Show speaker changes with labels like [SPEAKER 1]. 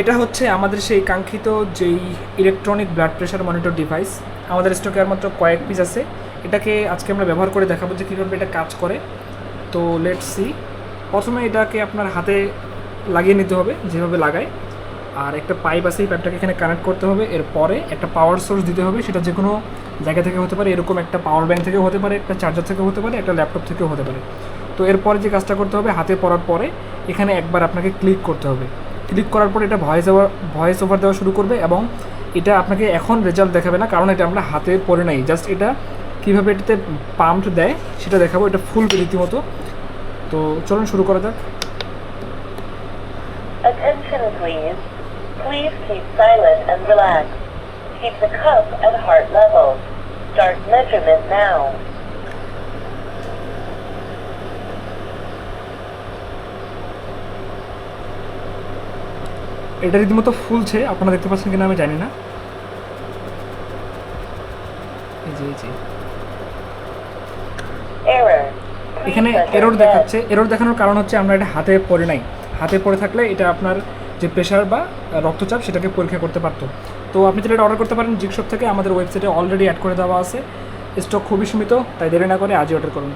[SPEAKER 1] এটা হচ্ছে আমাদের সেই কাঙ্ক্ষিত যেই electronic blood pressure monitor device আমাদের স্টকে আর মাত্র কয়েক পিস আছে। এটাকে আজকে আমরা ব্যবহার করে দেখাবো যে কীভাবে এটা কাজ করে। তো লেট সি প্রথমে এটাকে আপনার হাতে লাগিয়ে নিতে হবে, যেভাবে লাগায়। আর একটা পাইপ আছে, এই পাইপটাকে এখানে কানেক্ট করতে হবে। এরপরে একটা পাওয়ার সোর্স দিতে হবে, সেটা যে কোনো জায়গা থেকে হতে পারে, এরকম একটা পাওয়ার ব্যাঙ্ক থেকেও হতে পারে, একটা চার্জার থেকেও হতে পারে, একটা ল্যাপটপ থেকেও হতে পারে। তো এরপরে যে কাজটা করতে হবে, হাতে পড়ার পরে এখানে একবার আপনাকে ক্লিক করতে হবে। ক্লিক করার পর এটা ভয়েস ওভার ভয়েস ওভার দেওয়া শুরু করবে এবং এটা আপনাকে এখন রেজাল্ট দেখাবে না, কারণ এটা আমরা হাতে পড়ে নাই জাস্ট এটা কীভাবে এটাতে পাম্প দেয় সেটা দেখাবো, এটা ফুল রীতিমতো তো চলুন শুরু করা যাক
[SPEAKER 2] Attention, please. Please keep silent and relax. Keep the cup at heart level. Start measurement now.
[SPEAKER 1] এটা রীতিমতো ফুলছে, আপনারা দেখতে পাচ্ছেন কিনা আমি জানি না. এখানে এরর দেখাচ্ছে। এরর দেখানোর কারণ হচ্ছে আমরা এটা হাতে পড়ে নাই। হাতে পড়ে থাকলে এটা আপনার যে প্রেশার বা রক্তচাপ সেটাকে পরীক্ষা করতে পারতো। তো আপনি যেটা অর্ডার করতে পারেন। জিকশপ থেকে আমাদের ওয়েবসাইটে অলরেডি অ্যাড করে দেওয়া আছে। স্টক খুবই সীমিত, তাই দেরি না করে আজই অর্ডার করুন।